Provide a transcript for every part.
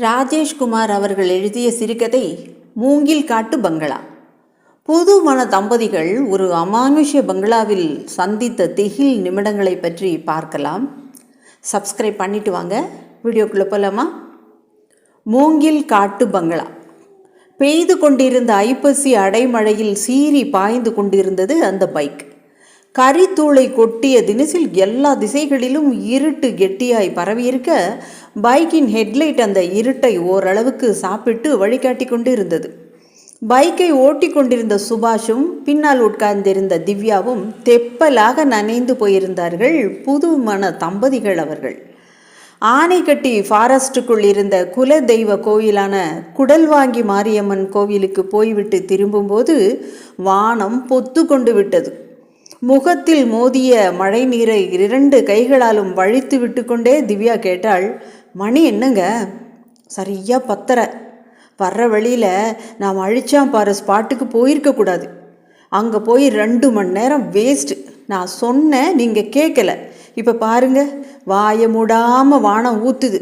ராஜேஷ்குமார் அவர்கள் எழுதிய சிறுகதை மூங்கில் காட்டு பங்களா புது மன தம்பதிகள் ஒரு அமானுஷ்ய பங்களாவில் சந்தித்த திகில் நிமிடங்களை பற்றி பார்க்கலாம். சப்ஸ்கிரைப் பண்ணிட்டு வாங்க வீடியோக்குள்ளே போகலாமா மூங்கில் காட்டு பங்களா பெய்து கொண்டிருந்த ஐப்பசி அடைமழையில் சீறி பாய்ந்து கொண்டிருந்தது அந்த பைக். கரித்தூளை கொட்டிய தினசில் எல்லா திசைகளிலும் இருட்டு கெட்டியாய் பரவியிருக்க பைக்கின் ஹெட்லைட் அந்த இருட்டை ஓரளவுக்கு சாப்பிட்டு வழிகாட்டி கொண்டு இருந்தது பைக்கை ஓட்டி கொண்டிருந்த சுபாஷும் பின்னால் உட்கார்ந்திருந்த திவ்யாவும் தெப்பலாக நனைந்து போயிருந்தார்கள் புது மன தம்பதிகள் அவர்கள். ஆனைக்கட்டி ஃபாரஸ்ட்டுக்குள் இருந்த குல தெய்வ கோயிலான குடல்வாங்கி மாரியம்மன் கோவிலுக்கு போய்விட்டு திரும்பும்போது வானம் பொத்து கொண்டு விட்டது. முகத்தில் மோதிய மழை நீரை இரண்டு கைகளாலும் வழித்து விட்டுக்கொண்டே திவ்யா கேட்டாள் மணி என்னங்க? சரியாக பத்தரை வர்ற வழியில் நாம் அழிச்சாம் பாரு ஸ்பாட்டுக்கு போயிருக்கக்கூடாது அங்கே போய் ரெண்டு மணி நேரம் வேஸ்ட்டு நான் சொன்னேன் நீங்கள் கேட்கல இப்போ பாருங்க வாயை மூடாமல் வானம் ஊற்றுது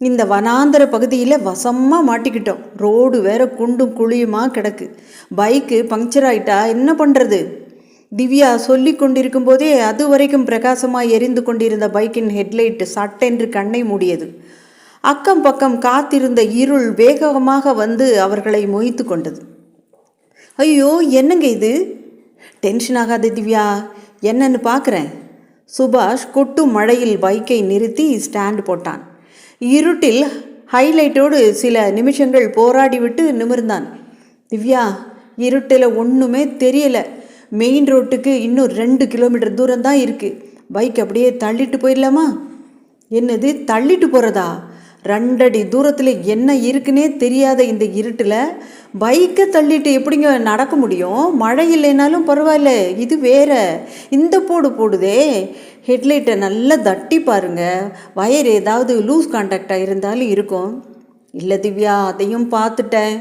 இந்த வனாந்தர பகுதியில் வசமாக மாட்டிக்கிட்டோம். ரோடு வேற குண்டும் குழியுமாக கிடக்கு. பைக்கு பங்க்சர் ஆகிட்டா என்ன பண்ணுறது திவ்யா சொல்லி கொண்டிருக்கும் போதே அது வரைக்கும் பிரகாசமாய் எரிந்து கொண்டிருந்த பைக்கின் ஹெட்லைட் சட்டென்று கண்ணை மூடியது. அக்கம் பக்கம் காத்திருந்த இருள் வேகமாக வந்து அவர்களை மொய்த்து கொண்டது. ஐயோ என்னங்க இது? டென்ஷன் ஆகாது திவ்யா என்னன்னு பார்க்குறேன் சுபாஷ் கொட்டு மழையில் பைக்கை நிறுத்தி ஸ்டாண்ட் போட்டான். இருட்டில் ஹைலைட்டோடு சில நிமிஷங்கள் போராடிவிட்டு நிமிர்ந்தான். திவ்யா இருட்டில் ஒன்றுமே தெரியலை. மெயின் ரோட்டுக்கு இன்னும் ரெண்டு கிலோமீட்டர் தூரம் தான் இருக்குது பைக் அப்படியே தள்ளிட்டு போயிடலாமா? என்னது தள்ளிட்டு போகிறதா ரெண்டடி தூரத்தில் என்ன இருக்குன்னே தெரியாத இந்த இருட்டில் பைக்கை தள்ளிட்டு எப்படிங்க நடக்க முடியும்? மழை இல்லைனாலும் பரவாயில்ல இது வேற. இந்த போடு போடுதே. ஹெட்லைட்டை நல்லா தட்டி பாருங்க. வயர் ஏதாவது லூஸ் கான்டாக்டாக இருந்தாலும் இருக்கும். இல்லை திவ்யா அதையும் பார்த்துட்டேன்.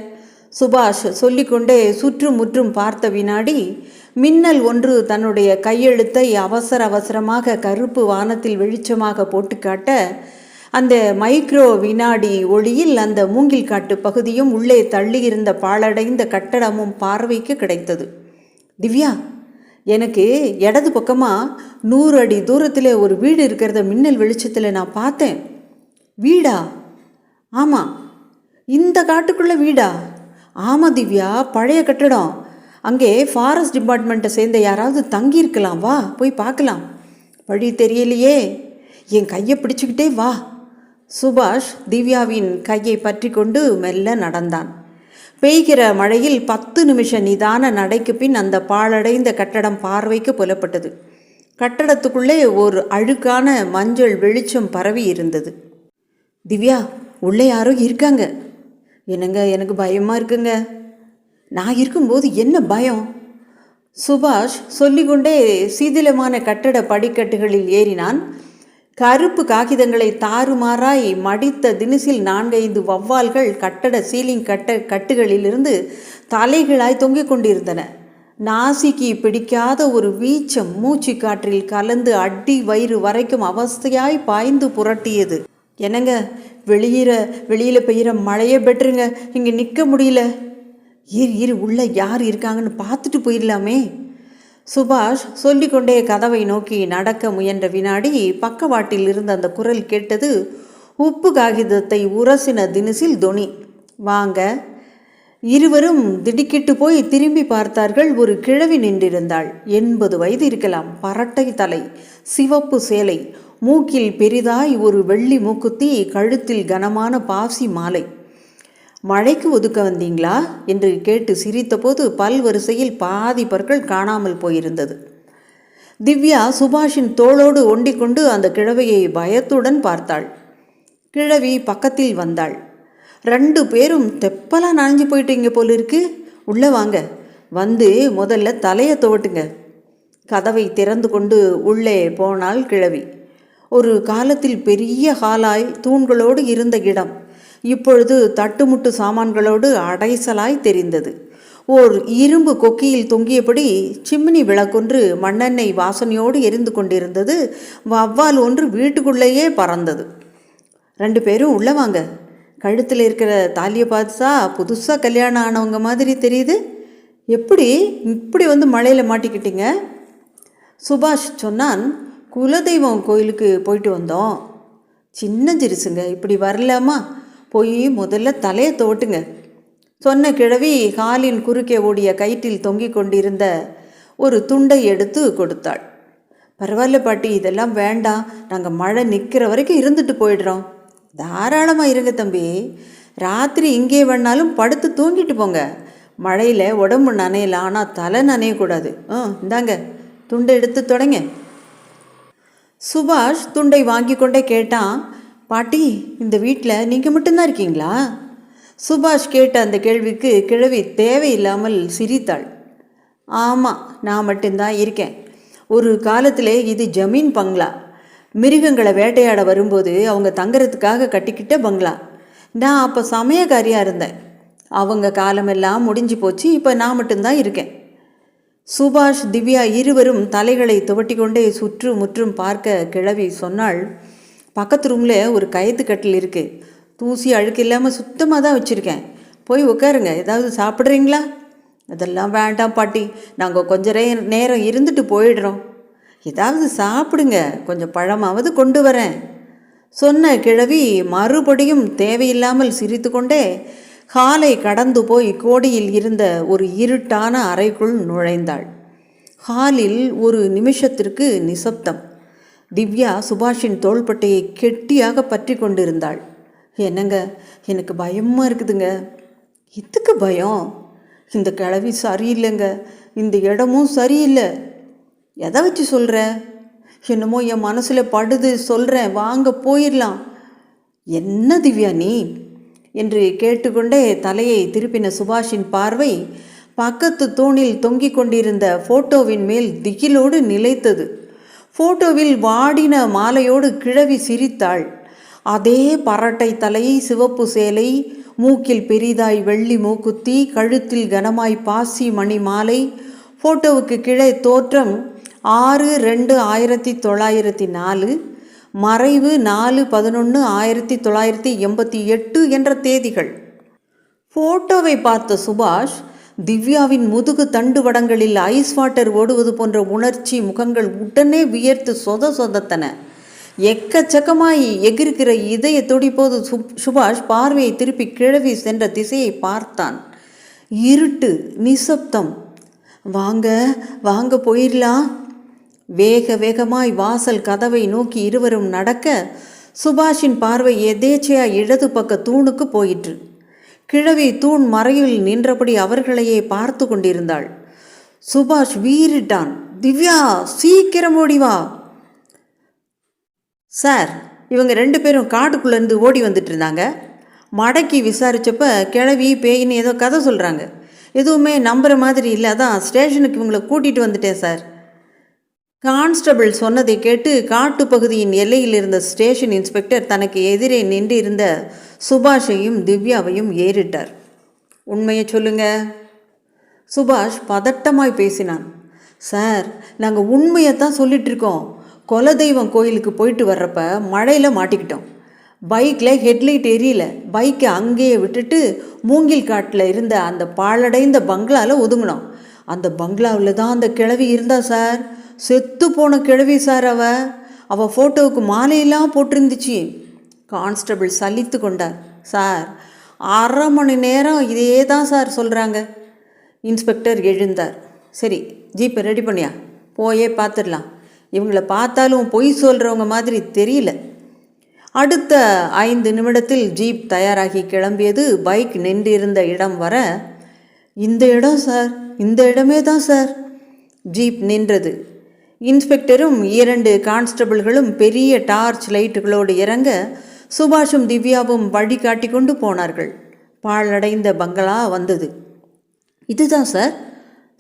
சுபாஷ் சொல்லிக்கொண்டே சுற்றும் முற்றும் பார்த்த வினாடி மின்னல் ஒன்று தன்னுடைய கையெழுத்தை அவசர அவசரமாக கருப்பு வானத்தில் வெளிச்சமாக போட்டு காட்ட அந்த மைக்ரோ வினாடி ஒளியில் அந்த மூங்கில் காட்டு பகுதியும் உள்ளே தள்ளியிருந்த பாழடைந்த கட்டடமும் பார்வைக்கு கிடைத்தது. திவ்யா எனக்கு இடது பக்கமாக நூறு அடி தூரத்தில் ஒரு வீடு இருக்கிறத மின்னல் வெளிச்சத்தில் நான் பார்த்தேன். வீடா? ஆமாம் இந்த காட்டுக்குள்ளே வீடா? ஆமாம் திவ்யா பழைய கட்டடம். அங்கே ஃபாரஸ்ட் டிபார்ட்மெண்ட்டை சேர்ந்த யாராவது தங்கியிருக்கலாம். வா போய் பார்க்கலாம். வழி தெரியலையே. என் கையை பிடிச்சிக்கிட்டே வா. சுபாஷ் திவ்யாவின் கையை பற்றி கொண்டு மெல்ல நடந்தான். பெய்கிற மழையில் பத்து நிமிஷ நிதான நடைக்கு பின் அந்த பாழடைந்த கட்டடம் பார்வைக்கு புலப்பட்டது. கட்டடத்துக்குள்ளே ஒரு அழுக்கான மஞ்சள் வெளிச்சம் பரவி இருந்தது. திவ்யா உள்ளே யாரோ இருக்காங்க. என்னங்க எனக்கு பயமாக இருக்குங்க. நான் இருக்கும்போது என்ன பயம்? சுபாஷ் சொல்லிக்கொண்டே சீதிலமான கட்டட படிக்கட்டுகளில் ஏறினான். கருப்பு காகிதங்களை தாறுமாறாய் மடித்த தினசில் நான்கைந்து வவ்வால்கள் கட்டட சீலிங் கட்ட கட்டுகளிலிருந்து தலைகளாய் தொங்கிக் கொண்டிருந்தன. நாசிக்கு பிடிக்காத ஒரு வீச்சம் மூச்சு காற்றில் கலந்து அடி வயிறு வரைக்கும் அவஸ்தையாய் பாய்ந்து புரட்டியது. என்னங்க? வெளியிற வெளியில் பெய்கிற மழையே பெட்ருங்க இங்கே நிற்க முடியல. இரு இரு உள்ளே யார் இருக்காங்கன்னு பார்த்துட்டு போயிடலாமே. சுபாஷ் சொல்லிக்கொண்டே கதவை நோக்கி நடக்க முயன்ற வினாடி பக்கவாட்டில் இருந்த அந்த குரல் கேட்டது உப்பு காகிதத்தை உரசின தினசில் துணி. வாங்க. இருவரும் திடுக்கிட்டு போய் திரும்பி பார்த்தார்கள் ஒரு கிழவி நின்றிருந்தாள். எண்பது வயது இருக்கலாம். பரட்டை தலை சிவப்பு சேலை மூக்கில் பெரிதாய் ஒரு வெள்ளி மூக்குத்தி கழுத்தில் கனமான பாசி மாலை. மழைக்கு ஒதுக்க வந்தீங்களா? என்று கேட்டு சிரித்தபோது பல் வரிசையில் பாதி பற்கள் காணாமல் போயிருந்தது. திவ்யா சுபாஷின் தோளோடு ஒண்டிக்கொண்டு அந்த கிழவையை பயத்துடன் பார்த்தாள். கிழவி பக்கத்தில் வந்தாள். ரெண்டு பேரும் தெப்பலாம் நனைஞ்சு போயிட்டீங்க போல இருக்கு உள்ளே வாங்க. வந்து முதல்ல தலையை துவட்டுங்க. கதவை திறந்து கொண்டு உள்ளே போனாள் கிழவி. ஒரு காலத்தில் பெரிய ஹாலாய் தூண்களோடு இருந்த இடம். இப்பொழுது தட்டுமுட்டு சாமான்களோடு அடைசலாய் தெரிந்தது. ஓர் இரும்பு கொக்கியில் தொங்கியபடி சிம்னி விளக்கொன்று மண்ணெண்ணெய் வாசனையோடு எரிந்து கொண்டிருந்தது. வவ்வால் ஒன்று வீட்டுக்குள்ளேயே பறந்தது. ரெண்டு பேரும் உள்ளே வாங்க. கழுத்தில் இருக்கிற தாலியை பார்த்தா புதுசாக கல்யாணம் ஆனவங்க மாதிரி தெரியுது. எப்படி இப்படி வந்து மழையில் மாட்டிக்கிட்டீங்க? சுபாஷ் சொன்னான் குலதெய்வம் கோயிலுக்கு போயிட்டு வந்தோம். சின்ன இப்படி வரலாமா? போய் முதல்ல தலையை தோட்டுங்க. சொன்ன கிழவி காலின் குறுக்கே ஓடிய கயிற்றில் தொங்கிக் கொண்டிருந்த ஒரு துண்டை எடுத்து கொடுத்தாள். பரவாயில்ல பாட்டி இதெல்லாம் வேண்டாம். நாங்கள் மழை நிற்கிற வரைக்கும் இருந்துட்டு போயிடுறோம். தாராளமாக இருங்க தம்பி. ராத்திரி இங்கே வேணாலும் படுத்து தூங்கிட்டு போங்க. மழையில் உடம்பு நனையலாம் ஆனால் தலை நனையக்கூடாது. ஆ இந்தாங்க. துண்டை எடுத்து தொடங்க. சுபாஷ் துண்டை வாங்கி கொண்டே கேட்டான் பாட்டி இந்த வீட்டில் நீங்கள் மட்டும்தான் இருக்கீங்களா? சுபாஷ் கேட்ட அந்த கேள்விக்கு கிழவி தேவையில்லாமல் சிரித்தாள். ஆமாம் நான் மட்டும்தான் இருக்கேன். ஒரு காலத்தில் இது ஜமீன் பங்களா. மிருகங்களை வேட்டையாட வரும்போது அவங்க தங்குறதுக்காக கட்டிக்கிட்ட பங்களா. நான் அப்போ சமயக்காரியாக இருந்தேன். அவங்க காலமெல்லாம் முடிஞ்சு போச்சு இப்போ நான் மட்டும்தான் இருக்கேன். சுபாஷ் திவ்யா இருவரும் தலைகளை துவட்டிக்கொண்டே சுற்று முற்றும் பார்க்க கிழவி சொன்னாள் பக்கத்து ரூமில் ஒரு கயத்து கட்டில் இருக்குது தூசி அழுக்கு இல்லாமல் சுத்தமாக தான் வச்சுருக்கேன். போய் உட்காருங்க ஏதாவது சாப்பிட்றீங்களா? அதெல்லாம் வேண்டாம் பாட்டி. நாங்கள் கொஞ்சம் நேரம் இருந்துட்டு போயிடுறோம். ஏதாவது சாப்பிடுங்க. கொஞ்சம் பழமாவது கொண்டு வரேன். சொன்ன கிழவி மறுபடியும் தேவையில்லாமல் சிரித்துக்கொண்டே ஹாலை கடந்து போய் கோடியில் இருந்த ஒரு இருட்டான அறைக்குள் நுழைந்தாள். ஹாலில் ஒரு நிமிஷத்திற்கு நிசப்தம். திவ்யா சுபாஷின் தோள்பட்டையை கெட்டியாக பற்றி கொண்டிருந்தாள். என்னங்க எனக்கு பயமாக இருக்குதுங்க. எதுக்கு பயம்? இந்த கிழவி சரியில்லைங்க. இந்த இடமும் சரியில்லை. எதை வச்சு சொல்கிற என்னமோ என் மனசில் படுது. சொல்கிறேன் வாங்க போயிடலாம். என்ன திவ்யா நீ? என்று கேட்டுக்கொண்டே தலையை திருப்பின சுபாஷின் பார்வை பக்கத்து தூணில் தொங்கிக் கொண்டிருந்த போட்டோவின் மேல் திகிலோடு நிலைத்தது. போட்டோவில் வாடின மாலையோடு கிழவி சிரித்தாள். அதே பரட்டை தலை சிவப்பு சேலை மூக்கில் பெரிதாய் வெள்ளி மூக்குத்தி கழுத்தில் கனமாய் பாசி மணி மாலை போட்டோவுக்கு கீழே தோற்றம் ஆறு ரெண்டு ஆயிரத்தி தொள்ளாயிரத்தி நாலு மறைவு நாலு பதினொன்று ஆயிரத்தி தொள்ளாயிரத்தி எண்பத்தி எட்டு என்ற தேதிகள். போட்டோவை பார்த்த சுபாஷ் திவ்யாவின் முதுகு தண்டு வடங்களில் ஐஸ் வாட்டர் ஓடுவது போன்ற உணர்ச்சி முகங்கள் உடனே வியர்த்து சொத சொதத்தன. எக்கச்சக்கமாய் எகிர்கிற இதய துடிப்போது சுப் சுபாஷ் பார்வையை திருப்பி கிழவி சென்ற திசையை பார்த்தான். இருட்டு நிசப்தம். வாங்க வாங்க போயிடலாம் வேக வேகமாய் வாசல் கதவை நோக்கி இருவரும் நடக்க சுபாஷின் பார்வை எதேச்சையா இடது பக்க தூணுக்கு போயிற்று. கிழவி தூண் மறையில் நின்றபடி அவர்களையே பார்த்து கொண்டிருந்தாள். சுபாஷ் வீறிட்டான். திவ்யா சீக்கிரம் ஓடிவா சார் இவங்க ரெண்டு பேரும் காட்டுக்குள்ளேருந்து ஓடி வந்துட்டு இருந்தாங்க. மடக்கி விசாரித்தப்ப கிழவி பேயின்னு ஏதோ கதை சொல்கிறாங்க எதுவுமே நம்புகிற மாதிரி இல்லை. அதான் ஸ்டேஷனுக்கு இவங்களை கூட்டிகிட்டு வந்துட்டேன் சார். கான்ஸ்டபிள் சொன்னதை கேட்டு காட்டுப்பகுதியின் எல்லையில் இருந்த ஸ்டேஷன் இன்ஸ்பெக்டர் தனக்கு எதிரே நின்று இருந்த சுபாஷையும் திவ்யாவையும் ஏறிட்டார். உண்மையை சொல்லுங்க. சுபாஷ் பதட்டமாய் பேசினான். சார் நாங்கள் உண்மையை தான் இருக்கோம். குலதெய்வம் கோயிலுக்கு போயிட்டு வர்றப்ப மழையில் மாட்டிக்கிட்டோம். பைக்கில் ஹெட்லைட் எரியல. பைக்கை அங்கேயே விட்டுட்டு மூங்கில் காட்டில் இருந்த அந்த பாழடைந்த பங்களாவில் ஒதுங்கினோம். அந்த பங்களாவில் தான் அந்த கிழவி இருந்தா சார்? செத்து போன கிழவி சார் அவ. அவள் ஃபோட்டோவுக்கு மாலையெல்லாம் போட்டிருந்துச்சு. கான்ஸ்டபிள் சலித்து கொண்டார். சார் அரை மணி நேரம் இதே தான் சார் சொல்கிறாங்க இன்ஸ்பெக்டர் எழுந்தார். சரி ஜீப்பை ரெடி பண்ணியா? போயே பார்த்துடலாம். இவங்கள பார்த்தாலும் பொய் சொல்கிறவங்க மாதிரி தெரியல. அடுத்த ஐந்து நிமிடத்தில் ஜீப் தயாராகி கிளம்பியது. பைக் நின்றிருந்த இடம் வர இந்த இடம் சார் இந்த இடமே தான் சார். ஜீப் நின்றது. இன்ஸ்பெக்டரும் இரண்டு கான்ஸ்டபிள்களும் பெரிய டார்ச் லைட்டுகளோடு இறங்க சுபாஷும் திவ்யாவும் வழி காட்டி கொண்டு போனார்கள். பாழடைந்த பங்களா வந்தது. இதுதான் சார்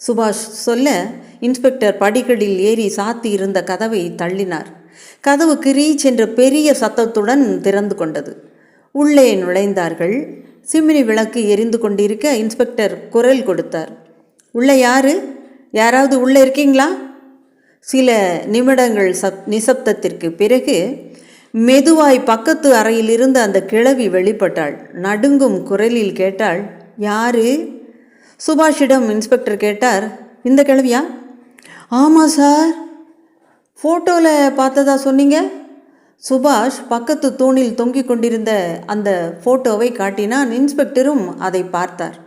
சுபாஷ் சொல்ல இன்ஸ்பெக்டர் படிகளில் ஏறி சாத்தி இருந்த கதவை தள்ளினார். கதவு கிரீச் என்ற பெரிய சத்தத்துடன் திறந்து கொண்டது. உள்ளே நுழைந்தார்கள். சிமினி விளக்கு எரிந்து கொண்டிருக்க இன்ஸ்பெக்டர் குரல் கொடுத்தார். உள்ளே யாரு? யாராவது உள்ளே இருக்கீங்களா? சில நிமிடங்கள் சப் நிசப்தத்திற்கு பிறகு மெதுவாய் பக்கத்து அறையிலிருந்து அந்த கிழவி வெளிப்பட்டாள். நடுங்கும் குரலில் கேட்டாள் யாரு? சுபாஷிடம் இன்ஸ்பெக்டர் கேட்டார் இந்த கிழவியா? ஆமாம் சார். ஃபோட்டோவில் பார்த்ததா சொன்னீங்க? சுபாஷ் பக்கத்து தூணில் தொங்கிக் கொண்டிருந்த அந்த ஃபோட்டோவை காட்டினான். இன்ஸ்பெக்டரும் அதை பார்த்தார்.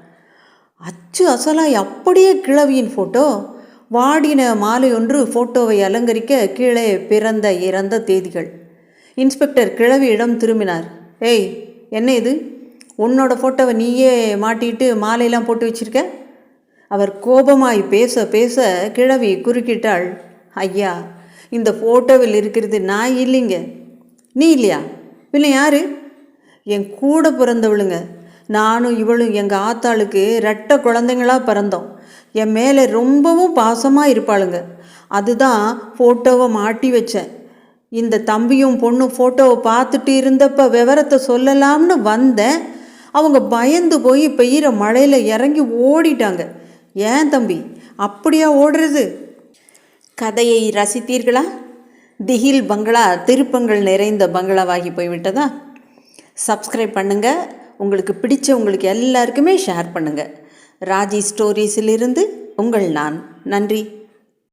அச்சு அசலாய் அப்படியே கிழவியின் ஃபோட்டோ வாடின மாலை ஒன்று ஃபோட்டோவை அலங்கரிக்க கீழே பிறந்த இறந்த தேதிகள். இன்ஸ்பெக்டர் கிழவியிடம் திரும்பினார். ஏய் என்ன இது? உன்னோட ஃபோட்டோவை நீயே மாட்டிட்டு மாலையெல்லாம் போட்டு வச்சிருக்க? அவர் கோபமாய் பேச பேச கிழவி குறுக்கிட்டாள். ஐயா இந்த ஃபோட்டோவில் இருக்கிறது நான் இல்லைங்க. நீ இல்லையா? பின்ன யாரு? என் கூட பிறந்தவளுங்க. நானும் இவளும் எங்கள் ஆத்தாளுக்கு ரெட்டை குழந்தைங்களா பிறந்தோம். என் மேலே ரொம்பவும் பாசமாக இருப்பாளுங்க. அதுதான் ஃபோட்டோவை மாட்டி வச்சேன். இந்த தம்பியும் பொண்ணும் ஃபோட்டோவை பார்த்துட்டு இருந்தப்ப விவரத்தை சொல்லலாம்னு வந்தேன். அவங்க பயந்து போய் பெய்கிற மழையில் இறங்கி ஓடிட்டாங்க. ஏன் தம்பி? அப்படியா ஓடுறது? கதையை ரசித்தீர்களா? திகில் பங்களா திருப்பங்கள் நிறைந்த பங்களாவாகி போய்விட்டதா? சப்ஸ்கிரைப் பண்ணுங்கள் உங்களுக்கு பிடிச்ச உங்களுக்கு எல்லாருக்குமே ஷேர் பண்ணுங்கள் ராஜி ஸ்டோரீஸிலிருந்து உங்கள் நான். நன்றி.